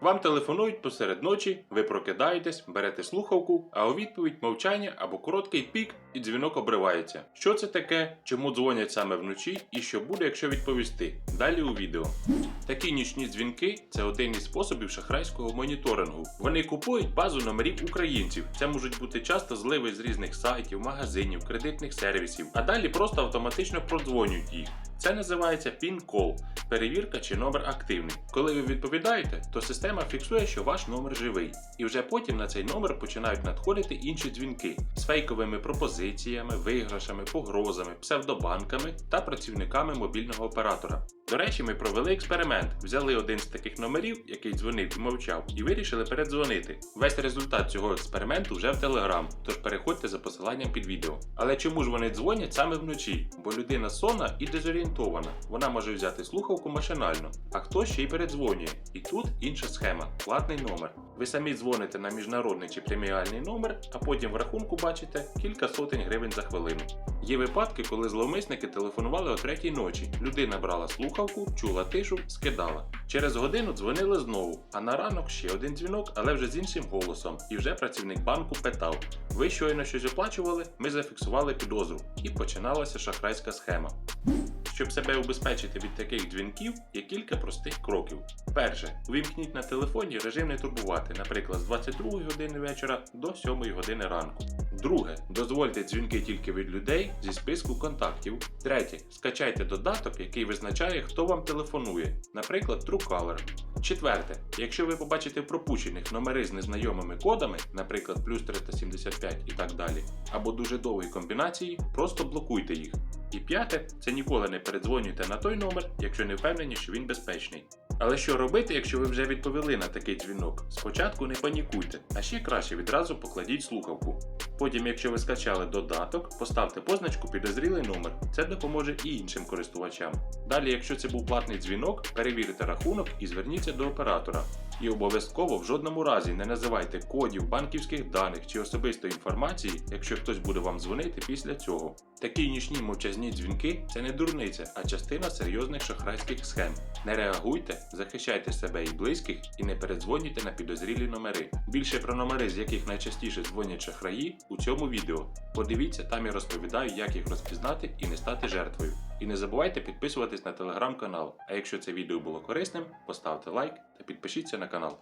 Вам телефонують посеред ночі, ви прокидаєтесь, берете слухавку, а у відповідь мовчання або короткий пік, і дзвінок обривається. Що це таке, чому дзвонять саме вночі, і що буде, якщо відповісти? Далі у відео. Такі нічні дзвінки це один із способів шахрайського моніторингу. Вони купують базу номерів українців. Це можуть бути часто зливи з різних сайтів, магазинів, кредитних сервісів, а далі просто автоматично продзвонюють їх. Це називається PIN-call – перевірка чи номер активний. Коли ви відповідаєте, то система фіксує, що ваш номер живий, і вже потім на цей номер починають надходити інші дзвінки з фейковими пропозиціями, виграшами, погрозами, псевдобанками та працівниками мобільного оператора. До речі, ми провели експеримент, взяли один з таких номерів, який дзвонив і мовчав, і вирішили передзвонити. Весь результат цього експерименту вже в Telegram, тож переходьте за посиланням під відео. Але чому ж вони дзвонять саме вночі? Бо людина сонна і дезорієнтована. Вона може взяти слухавку машинально, а хтось ще й передзвонює. І тут інша схема платний номер. Ви самі дзвоните на міжнародний чи преміальний номер, а потім в рахунку бачите кілька сотень гривень за хвилину. Є випадки, коли зловмисники телефонували о третій ночі. Людина брала слухавку, чула тишу, скидала. Через годину дзвонили знову, а на ранок ще один дзвінок, але вже з іншим голосом. І вже працівник банку питав: Ви щойно щось оплачували, ми зафіксували підозру. І починалася шахрайська схема. Щоб себе убезпечити від таких дзвінків, є кілька простих кроків. Перше, увімкніть на телефоні режим не турбувати, наприклад, з 22 години вечора до 7 години ранку. Друге, дозвольте дзвінки тільки від людей зі списку контактів. Третє, скачайте додаток, який визначає, хто вам телефонує, наприклад, Truecaller. Четверте, якщо ви побачите пропущених номери з незнайомими кодами, наприклад, плюс 375 і так далі, або дуже довгі комбінації, просто блокуйте їх. І п'яте, це ніколи не передзвонюйте на той номер, якщо не впевнені, що він безпечний. Але що робити, якщо ви вже відповіли на такий дзвінок? Спочатку не панікуйте, а ще краще відразу покладіть слухавку. Потім, якщо ви скачали додаток, поставте позначку підозрілий номер. Це допоможе і іншим користувачам. Далі, якщо це був платний дзвінок, перевірте рахунок і зверніться до оператора. І обов'язково в жодному разі не називайте кодів, банківських даних чи особистої інформації, якщо хтось буде вам дзвонити після цього. Такі нічні мовчазні дзвінки це не дурниця, а частина серйозних шахрайських схем. Не реагуйте, захищайте себе і близьких і не передзвонюйте на підозрілі номери. Більше про номери, з яких найчастіше дзвонять шахраї, у цьому відео. Подивіться, там я розповідаю, як їх розпізнати і не стати жертвою. І не забувайте підписуватись на телеграм-канал. А якщо це відео було корисним, поставте лайк та підпишіться на канал.